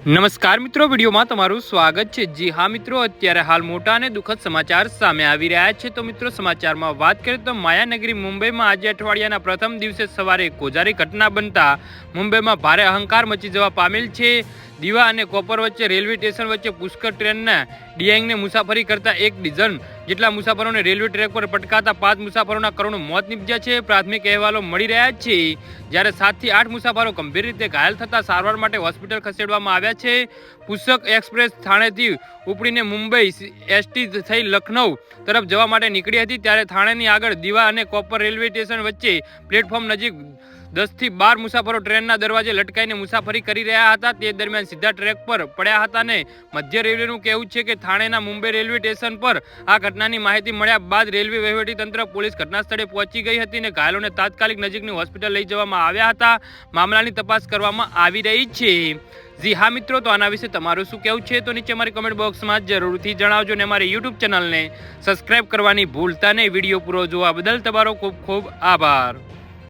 નમસ્કાર મિત્રો, વિડીયોમાં તમારું સ્વાગત છે. જી હા મિત્રો, અત્યારે હાલ મોટા અને દુઃખદ સમાચાર સામે આવી રહ્યા છે. તો મિત્રો, સમાચારમાં વાત કરીએ તો માયાનગરી મુંબઈમાં આજે અઠવાડિયાના પ્રથમ દિવસે સવારે કોજારી ઘટના બનતા મુંબઈમાં ભારે અહંકાર મચી જવા પામેલ છે. દીવા અને કોપર વચ્ચે રેલવે સ્ટેશન વચ્ચે પુષ્કર ટ્રેનના ડિયાંગને મુસાફરી કરતા એક ડઝન જેટલા મુસાફરોને રેલવે ટ્રેક પર પટકાતા પાંચ મુસાફરોના કરુણ મોત નીપજ્યા છે. પ્રાથમિક અહેવાલો મળી રહ્યા છે. જ્યારે સાતથી આઠ મુસાફરો ગંભીર રીતે ઘાયલ થતા સારવાર માટે હોસ્પિટલ ખસેડવામાં આવ્યા છે. પુષ્ક એક્સપ્રેસ થાણેથી ઉપડીને મુંબઈ એસટી થઈ લખનઉ તરફ જવા માટે નીકળી હતી. ત્યારે થાણેની આગળ દીવા અને કોપર રેલવે સ્ટેશન વચ્ચે પ્લેટફોર્મ નજીક દસથી બાર મુસાફરો ટ્રેનના દરવાજે લટકાઈને મુસાફરી કરી રહ્યા હતા. તે દરમિયાન સીધા ટ્રેક પર પડ્યા હતા ને મધ્ય રેલવેનું કહેવું છે કે થાણેના મુંબઈ રેલવે સ્ટેશન પર આ ઘટનાની માહિતી મળ્યા બાદ રેલવે વહીવટીતંત્ર પોલીસ ઘટના સ્થળે પહોંચી ગઈ હતી અને ઘાયલોને તાત્કાલિક નજીકની હોસ્પિટલ લઈ જવામાં આવ્યા હતા. મામલાની તપાસ કરવામાં આવી રહી છે. જી હા મિત્રો, તો આના વિશે તમારું શું કહેવું છે? તો નીચે મારી કમેન્ટ બોક્સમાં જરૂરથી જણાવજો ને મારી યુટ્યુબ ચેનલને સબસ્ક્રાઇબ કરવાની ભૂલતા નહીં. વીડિયો પૂરો જોવા બદલ તમારો ખૂબ ખૂબ આભાર.